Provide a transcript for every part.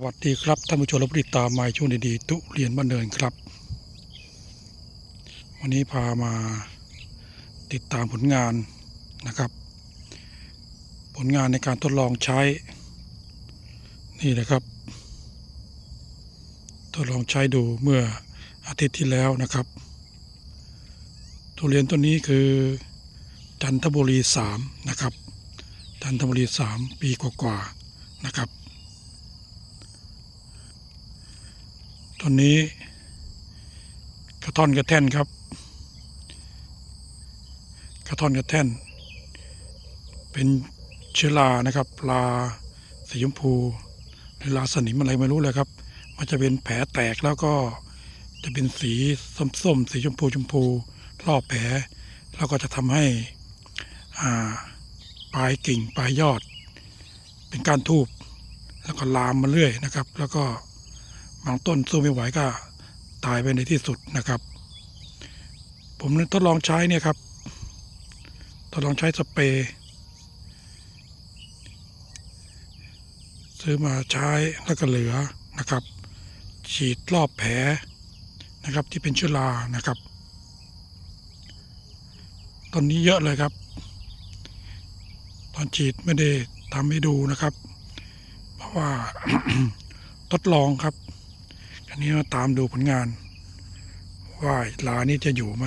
สวัสดีครับท่านผู้ชมและผู้ติดตามมาช่วงดีๆทุเรียนบ้านเนินครับ วันนี้พามาติดตามผลงานนะครับ ผลงานในการทดลองใช้ นี่นะครับ ทดลองใช้ดูเมื่ออาทิตย์ที่แล้วนะครับ ทุเรียนต้นนี้คือจันทบุรีสามนะครับจันทบุรีสามปีกว่าๆนะครับ ต้นนี้กระท่อนกระแท่นครับ กระท่อนกระแท่น เป็นเชื้อรานะครับปลาสีชมพูหรือลาสนิมอะไรไม่รู้เลยครับ มันจะเป็นแผลแตกแล้วก็จะเป็นสีส้มๆสีชมพูชมพูรอบแผลแล้วก็จะทำให้อ่าปลายกิ่งปลายยอด เป็นกานทูบแล้วก็ลามมาเรื่อยนะครับ แล้วก็ บางต้นสู้ไม่ไหวก็ตายไปในที่สุดนะครับ ผมทดลองใช้เนี่ยครับทดลองใช้สเปรย์ซื้อมาใช้แล้วก็เหลือนะครับ ฉีดรอบแผลนะครับที่เป็นเชื้อรานะครับตอนนี้เยอะเลยครับ ตอนฉีดไม่ได้ทำให้ดูนะครับ เพราะว่าทดลองครับ อันนี้มาตามดูผลงาน ว่าลานี่จะอยู่ไหม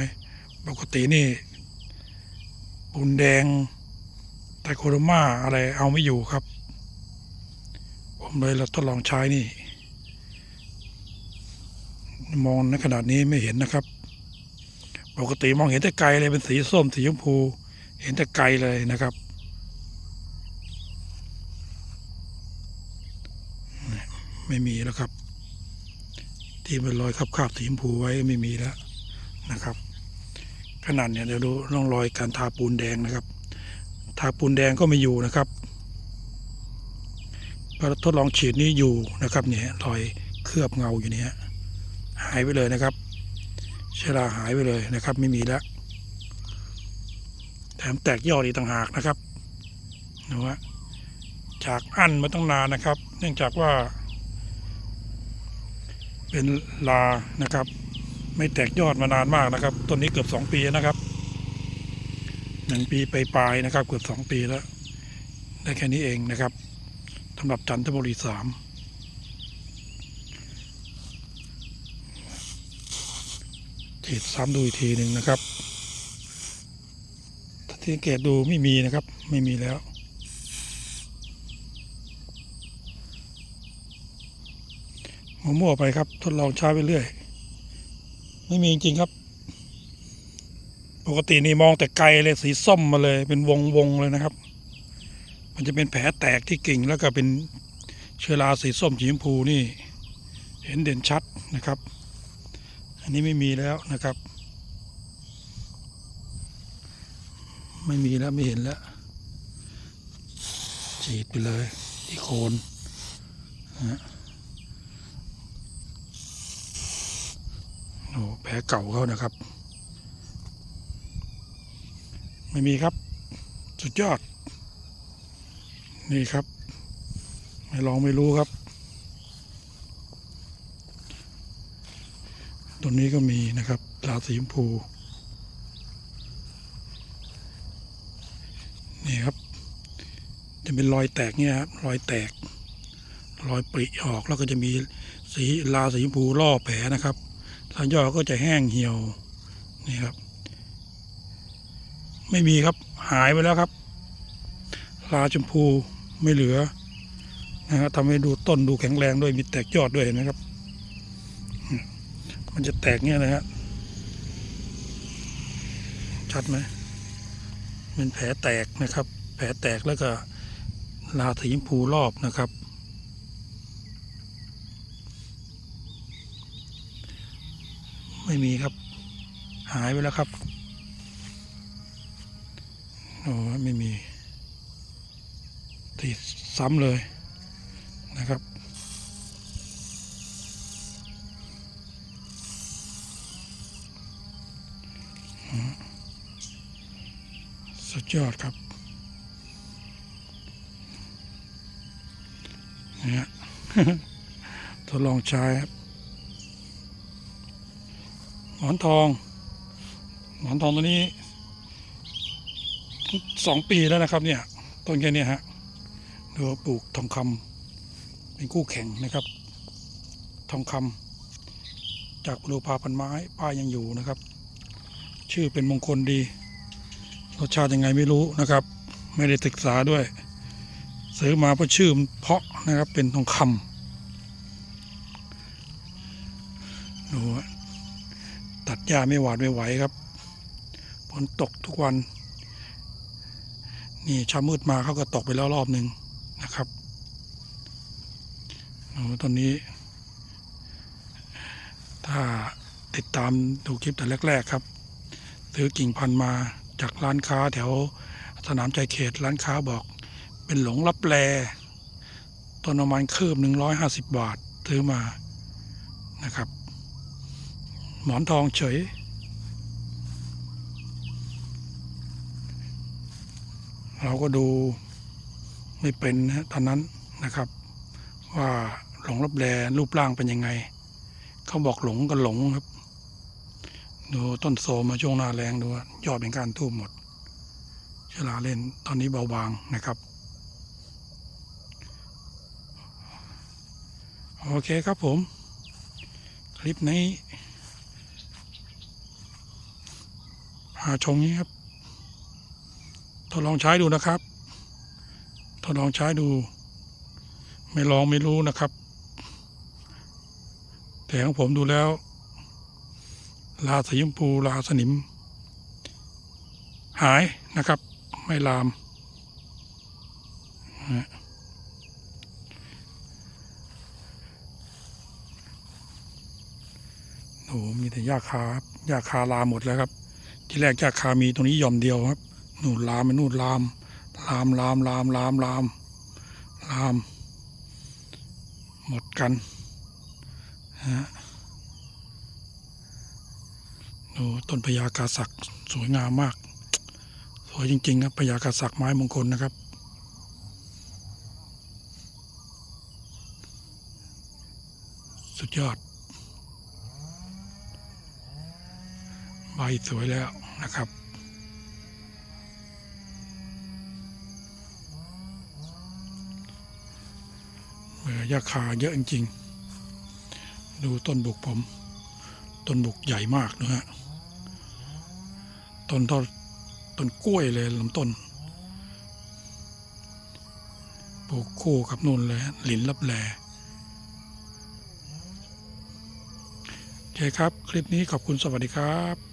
ปกตินี่ปูนแดงไตโคโรมาอะไรเอาไม่อยู่ครับ ผมเลยเราทดลองใช้นี่ มองในขนาดนี้ไม่เห็นนะครับ ปกติมองเห็นแต่ไกลเลยเป็นสีส้มสีชมพู เห็นแต่ไกลเลยนะครับไม่มีแล้วครับ ที่เป็นรอยคราบๆสีชมพูไว้ไม่มีแล้วนะครับ ขนาดเนี่ยเดี๋ยวดูร่องรอยการทาปูนแดงนะครับ ทาปูนแดงก็ไม่อยู่นะครับพอทดลองฉีดนี้อยู่นะครับเนี่ยรอยเคลือบเงาอยู่เนี่ยหายไปเลยนะครับเชื้อราหายไปเลยนะครับ ไม่มีแล้วแถมแตกยอดอีกต่างหากนะครับนะว่าจากอั้นมาตั้งนานนะครับ เนื่องจากว่า เป็นลานะครับ ไม่แตกยอดมานานมากนะครับต้นนี้เกือบสองปีนะครับหนึ่งปีไปปลายนะครับ เกือบสองปีแล้ว ได้แค่นี้เองนะครับสำหรับจันทบุรีสามฉีดซ้ำดูอีกทีหนึ่งนะครับถ้าที่สังเกตดูไม่มีนะครับ ไม่มีแล้ว มั่วไปครับ ทดลองใช้ไปเรื่อย ไม่มีจริงครับ ปกตินี่มองแต่ไกลเลยสีส้มมาเลย เป็นวงวงเลยนะครับ มันจะเป็นแผลแตกที่กิ่งแล้วก็เป็นเชื้อราสีส้มสีชมพูนี่ เห็นเด่นชัดนะครับ อันนี้ไม่มีแล้วนะครับ ไม่มีแล้วไม่เห็นแล้วฉีดไปเลยที่โคนนะฮะ โอ้แผ ลเก่าเขานะครับ ไม่มีครับ สุดยอด นี่ครับ ไม่ลองไม่รู้ครับ ตัวนี้ก็มีนะครับลาสีชมพูนี่ครับ จะเป็นรอยแตกเนี่ยครับรอยแตก รอยปริออกแล้วก็จะมีสีลาสีชมพูล่อแผลนะครับ ทางยอดก็จะแห้งเหี่ยวนี่ครับ ไม่มีครับหายไปแล้วครับ ลาชมพูไม่เหลือนะครับทำให้ดูต้นดูแข็งแรงด้วยมีแตกยอดด้วยเห็นะครับ มันจะแตกเงี้ยนะฮะชัดไหมเป็นแผลแตกนะครับ แผลแตกแล้วก็ลาสีชมพูรอบนะครับ ไม่มีครับ หายไปแล้วครับโอ้ไม่มี ติดซ้ำเลยนะครับสุดยอดครับเนี่ยทดลองใช้ครับ หมอนทอง หมอนทองตัวนี้สองปีแล้วนะครับเนี่ยต้นแค่นี้ฮะดูว่าปลูกทองคำเป็นคู่แข่งนะครับ ทองคำจากปลูกพาพันไม้ป้ายยังอยู่นะครับ ชื่อเป็นมงคลดีรสชาติยังไงไม่รู้นะครับ ไม่ได้ศึกษาด้วยซื้อมาเพราะชื่อมันเพาะนะครับเป็นทองคำดู ตัดหญ้าไม่หวาดไม่ไหวครับฝนตกทุกวัน นี่เช้ามืดมาเขาก็ตกไปแล้วรอบหนึ่งนะครับโอ้ตอนนี้ ถ้าติดตามดูคลิปแต่แรก ๆครับ ซื้อกิ่งพันธุ์มาจากร้านค้าแถวสนามใจเขตร้านค้าบอก เป็นหลงรับแลต้นประมาณคืบหนึ่งร้อยห้าสิบบาทซื้อมานะครับ หมอนทองเฉย เราก็ดูไม่เป็นนะตอนนั้นนะครับ ว่าหลงรับแลรูปร่างเป็นยังไง เขาบอกหลงก็หลงครับ ดูต้นโซมาช่วงหน้าแรงดูยอดเป็นการทูบหมดเชลาเล่นตอนนี้เบาบางนะครับ โอเคครับผม คลิปนี้ หาชมนี้ครับทดลองใช้ดูนะครับทดลองใช้ดู ไม่ลองไม่รู้นะครับ แต่ของผมดูแล้ว ลาสีชมพูลาสนิม หายนะครับ ไม่ลามนะโอ้มีแต่หญ้าคาหญ้าคาลาหมดแล้วครับ ที่แรกหญ้าคามีตรงนี้ย่อมเดียวครับนู่นลามไปนู่นลามลามลามลามลามลามลาม หมดกันฮะดูต้นพญากาศักสวยงามมาก สวยจริง ๆ ครับพญากาศักไม้มงคลนะครับสุดยอด ใบ สวยแล้วนะครับเบื่อยาคาเยอะจริงๆ ดูต้นบุกผม ต้นบุกใหญ่มากนะฮะ ต้นเท่าต้นกล้วยเลยลำต้น ปลูกคู่กับนู่นเลยหลินลับแลโอเคครับ คลิปนี้ขอบคุณสวัสดีครับ